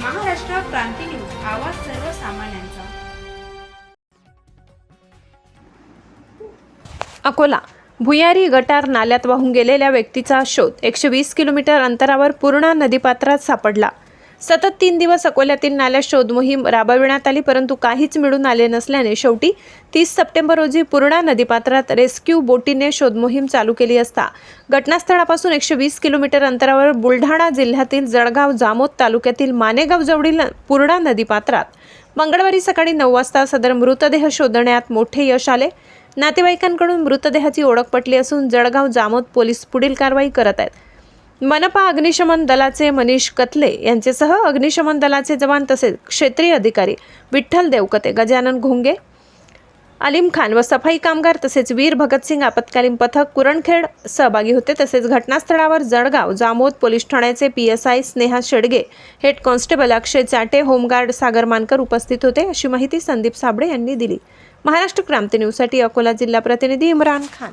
क्रांती news आवाज सर्वसामान्यांचा. अकोला. भुयारी गटार नाल्यात वाहून गेलेल्या व्यक्तीचा शोध. एकशे वीस किलोमीटर अंतरावर पूर्णा नदीपात्रात सापडला. सतत तीन दिवस अकोल्यातील नाल्या शोधमोहीम राबविण्यात आली परंतु काहीच मिळून आले नसल्याने शेवटी तीस सप्टेंबर रोजी पूर्णा नदीपात्रात रेस्क्यू बोटीने शोधमोहीम चालू केली असता. घटनास्थळापासून एकशे वीस किलोमीटर अंतरावर बुलढाणा जिल्ह्यातील जळगाव जामोद तालुक्यातील मानेगाव जवळील पूर्णा नदीपात्रात मंगळवारी सकाळी नऊ वाजता सदर मृतदेह शोधण्यात मोठे यश आले. नातेवाईकांकडून मृतदेहाची ओळख पटली असून जळगाव जामोद पोलीस पुढील कारवाई करत आहेत. मनपा अग्निशमन दलाचे मनीष कतले यांचेसह अग्निशमन दलाचे जवान तसेच क्षेत्रीय अधिकारी विठ्ठल देवकते गजानन घोंगे अलीम खान व सफाई कामगार तसेच वीर भगतसिंग आपत्कालीन पथक कुरणखेड सहभागी होते. तसेच घटनास्थळावर जळगाव जामोद पोलीस ठाण्याचे P S I Sneha Shedge head constable Akshay Chate home guard Sagar Mankar उपस्थित होते अशी माहिती संदीप साबळे यांनी दिली. महाराष्ट्र क्रांती न्यूजसाठी अकोला जिल्हा प्रतिनिधी इम्रान खान.